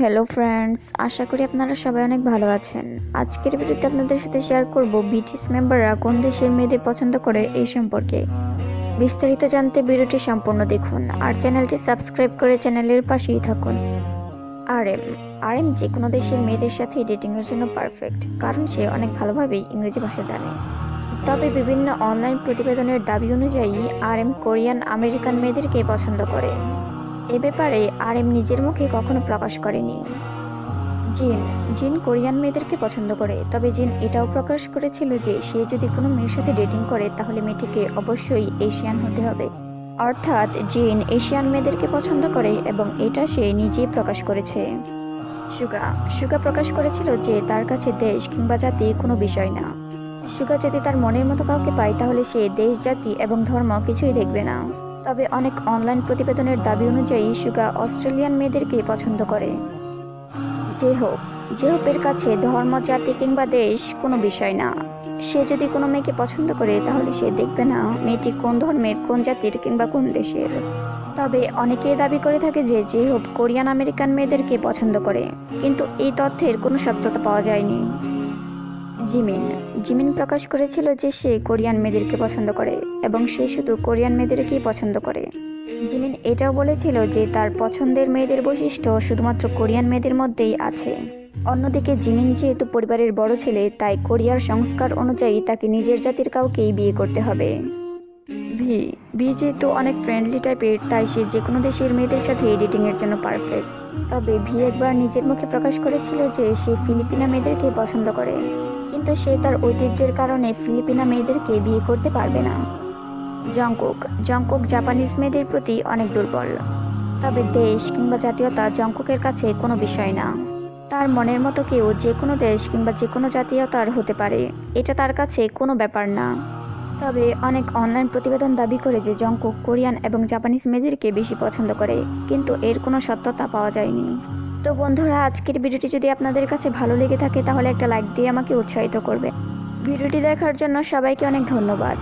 Hello friends আশা করি আপনারা সবাই অনেক ভালো আছেন। আজকের ভিডিওতে আপনাদের সাথে শেয়ার করব বিটিএস মেম্বাররা কোন দেশের মেয়েদের পছন্দ করে এই সম্পর্কে। বিস্তারিত জানতে ভিডিওটি সম্পূর্ণ দেখুন আর চ্যানেলটি সাবস্ক্রাইব করে চ্যানেলের পাশেই থাকুন। আর এম আর এম যে কোনো দেশের মেয়েদের সাথে ডেটিংয়ের জন্য পারফেক্ট কারণ সে অনেক ভালোভাবেই ইংরেজি ভাষা জানে। তবে বিভিন্ন অনলাইন প্রতিবেদনের দাবি অনুযায়ী আর এম কোরিয়ান আমেরিকান মেয়েদেরকে পছন্দ করে। এ ব্যাপারে আর এম নিজের মুখে কখনো প্রকাশ করেনি। জিন জিন কোরিয়ান মেয়েদেরকে পছন্দ করে, তবে জিন এটাও প্রকাশ করেছিল যে সে যদি কোনো মেয়ের সাথে ডেটিং করে, তাহলে মেয়েটিকে অবশ্যই এশিয়ান হতে হবে। অর্থাৎ জিন এশিয়ান মেয়েদেরকে পছন্দ করে এবং এটা সে নিজেই প্রকাশ করেছে। সুগা সুগা প্রকাশ করেছিল যে তার কাছে দেশ কিংবা জাতি কোনো বিষয় না। সুগা যদি তার মনের মতো কাউকে পায়, তাহলে সে দেশ, জাতি এবং ধর্ম কিছুই দেখবে না। তবে অনেক অনলাইন প্রতিবেদনের দাবি অনুযায়ী সুগা অস্ট্রেলিয়ান মেয়েদেরকে পছন্দ করে। যে হোক, যে হোপের কাছে ধর্ম, জাতি কিংবা দেশ কোনো বিষয় না। সে যদি কোনো মেয়েকে পছন্দ করে, তাহলে সে দেখবে না মেয়েটি কোন ধর্মের, কোন জাতির কিংবা কোন দেশের। তবে অনেকেই দাবি করে থাকে যে যে হোপ কোরিয়ান আমেরিকান মেয়েদেরকে পছন্দ করে, কিন্তু এই তথ্যের কোনো সত্যতা পাওয়া যায়নি। জিমিন জিমিন প্রকাশ করেছিল যে সে কোরিয়ান মেয়েদেরকে পছন্দ করে এবং সে শুধু কোরিয়ান মেয়েদেরকেই পছন্দ করে। জিমিন এটাও বলেছিল যে তার পছন্দের মেয়েদের বৈশিষ্ট্য শুধুমাত্র কোরিয়ান মেয়েদের মধ্যেই আছে। অন্যদিকে জিমিন যেহেতু পরিবারের বড় ছেলে, তাই কোরিয়ার সংস্কার অনুযায়ী তাকে নিজের জাতির কাউকেই বিয়ে করতে হবে। ভি ভি যেহেতু অনেক ফ্রেন্ডলি টাইপের তাই সে যে কোনো দেশের মেয়েদের সাথে এডিটিংয়ের জন্য পারফেক্ট তবে ভি একবার নিজের মুখে প্রকাশ করেছিল যে সে ফিলিপিনা মেয়েদেরকে পছন্দ করে। কিন্তু সে তার ঐতিহ্যের কারণে ফিলিপিনা মেয়েদেরকে বিয়ে করতে পারবে না। জঙ্কুক জঙ্কুক জাপানিজ মেয়েদের প্রতি অনেক দুর্বল। তবে দেশ কিংবা জাতীয়তা জঙ্কুকের কাছে কোনো বিষয় না। তার মনের মতো কেউ যে কোনো দেশ কিংবা যে কোনো জাতীয়তার হতে পারে। এটা তার কাছে কোনো ব্যাপার না। তবে অনেক অনলাইন প্রতিবেদন দাবি করে যে জঙ্কুক কোরিয়ান এবং জাপানিজ মেয়েদেরকে বেশি পছন্দ করে, কিন্তু এর কোনো সত্যতা পাওয়া যায়নি। তো বন্ধুরা, আজকের ভিডিওটি যদি আপনাদের কাছে ভালো লেগে থাকে, তাহলে একটা লাইক দিয়ে আমাকে উৎসাহিত করবে ভিডিওটি দেখার জন্য সবাইকে অনেক ধন্যবাদ।